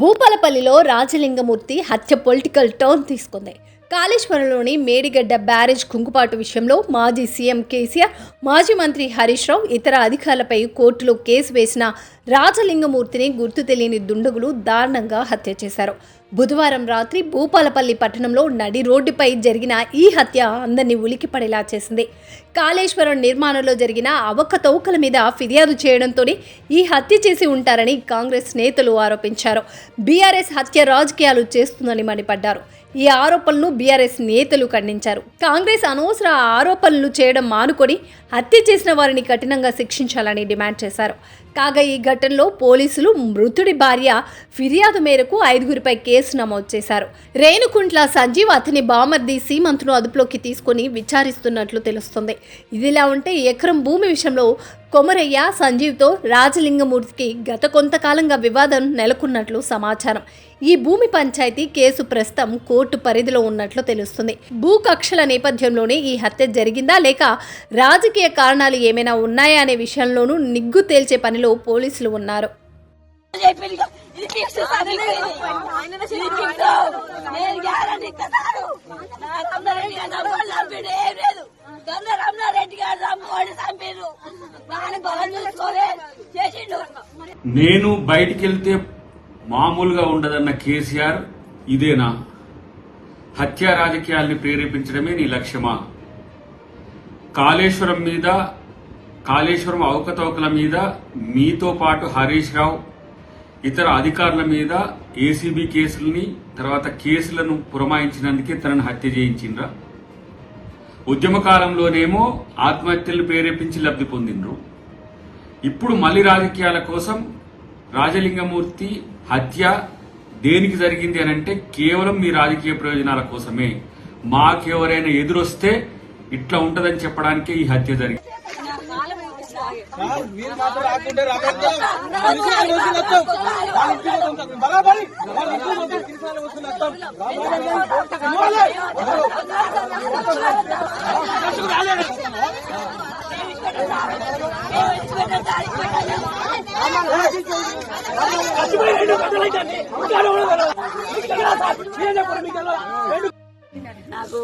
భూపాలపల్లిలో రాజలింగమూర్తి హత్య political turn తీసుకుంది. కాళేశ్వరంలోని Medigadda barrage కుంగుపాటు విషయంలో మాజీ సీఎం కేసీఆర్ మాజీ మంత్రి హరీష్ రావు ఇతర అధికారులపై కోర్టులో కేసు వేసిన రాజలింగమూర్తిని గుర్తు తెలియని దుండగులు దారుణంగా హత్య చేశారు. బుధవారం రాత్రి భూపాలపల్లి పట్టణంలో నడి రోడ్డుపై జరిగిన ఈ హత్య అందరినీ ఉలికిపడేలా చేసింది. కాళేశ్వరం నిర్మాణంలో జరిగిన అవకతవకల మీద ఫిర్యాదు చేయడంతోనే ఈ హత్య చేసి ఉంటారని కాంగ్రెస్ నేతలు ఆరోపించారు. బీఆర్ఎస్ హత్య రాజకీయాలు చేస్తుందని మండిపడ్డారు. ఈ ఆరోపణలు బీఆర్ఎస్ నేతలు ఖండించారు. కాంగ్రెస్ అనవసర ఆరోపణలు చేయడం మానుకొని హత్య చేసిన వారిని కఠినంగా శిక్షించాలని డిమాండ్ చేశారు. కాగా ఈ ఘటనలో పోలీసులు మృతుడి భార్య ఫిర్యాదు మేరకు ఐదుగురిపై కేసు నమోదు చేశారు. రేణుకుంట్ల సంజీవ్ అతని బామర్ది సీమంత్ను అదుపులోకి తీసుకుని విచారిస్తున్నట్లు తెలుస్తుంది. ఇదిలా ఉంటే ఎకరం భూమి విషయంలో కొమరయ్య సంజీవ్తో రాజలింగమూర్తికి గత కొంతకాలంగా వివాదం నెలకొన్నట్లు సమాచారం. ఈ భూమి పంచాయతీ కేసు ప్రస్తుతం కోర్టు పరిధిలో ఉన్నట్లు తెలుస్తుంది. భూ కక్షల నేపథ్యంలోనే ఈ హత్య జరిగిందా లేక రాజకీయ కారణాలు ఏమైనా ఉన్నాయా అనే విషయంలోనూ నిగ్గు తేల్చే పనిలో పోలీసులు ఉన్నారు. నేను నేను బయటికి వెళ్తే మామూలుగా ఉండదన్న కేసీఆర్ ఇదేనా? హత్య రాజకీయాల్ని ప్రేరేపించడమే నీ లక్ష్యమా? కాళేశ్వరం మీద కాళేశ్వరం అవకతవకల మీద మీతో పాటు హరీష్ రావు ఇతర అధికారుల మీద ఏసీబీ కేసులని తర్వాత కేసులను పురమాయించినందుకే తనను హత్య చేయించిండ్రా? ఉద్యమ కాలంలోనేమో ఆత్మహత్యలు ప్రేరేపించి లబ్ధి పొందిండ్రు. ఇప్పుడు మళ్ళీ రాజకీయాల కోసం రాజలింగమూర్తి హత్య దేనికి జరిగింది అని అంటే కేవలం మీ రాజకీయ ప్రయోజనాల కోసమే. మాకెవరైనా ఎదురొస్తే ఇట్లా ఉంటదని చెప్పడానికే ఈ హత్య జరిగింది. సార్, నాకు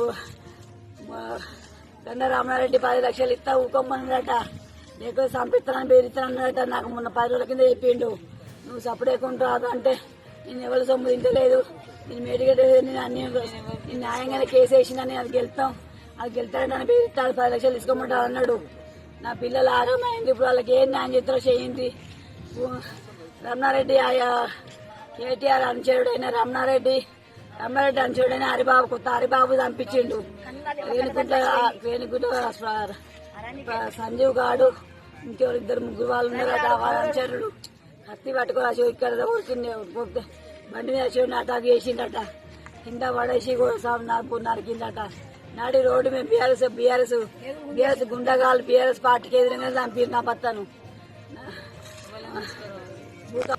కన్న రామారెడ్డి పది లక్షలు ఇస్తా ఊకొమ్మన్నాడట నీకు సంపిస్తానని బెదిరిస్తానన్నాడట నాకు మొన్న పది రోజుల కింద చెప్పిండు. నువ్వు సపడేకుంటావు అంటే నేను ఎవరు సొమ్ము తింటలేదు. నేను మేడిగడ్డ నేను అన్ని నేను న్యాయంగానే కేసు వేసిందని అది గెలుతాం. అది గెలుతాడని బెదిరిస్తాడు పది లక్షలు తీసుకోమంటాడు అన్నాడు. నా పిల్లలు ఆరోగ్యమైంది. ఇప్పుడు వాళ్ళకి ఏం న్యాయం చేస్తారో చేయండి. రమణారెడ్డి ఆయా కేటీఆర్ అనుచరుడైన రమణారెడ్డి రమణారెడ్డి అనుచరుడైన హరిబాబు కొత్త హరిబాబు చంపించిండు. రేణుకుంట రేణుకుంట సంజీవ్ గాడు ఇంకెవరు ఇద్దరు ముగ్గురు వాళ్ళు ఉన్నారు. వాళ్ళ అనుచరుడు కత్తి పట్టుకొని ఇక్కడ ఊరికింది బండి మీద చూడండి అటాక్ చేసిండట. కింద పడేసి కూడా నరుపు నరికిందట నాడి రోడ్డు మేము బీఆర్ఎస్ బీఆర్ఎస్ బీఆర్ఎస్ గుండగాలు బీఆర్ఎస్ పార్టీకి ఎదురుగా చంపి నా భర్తను 뭐다?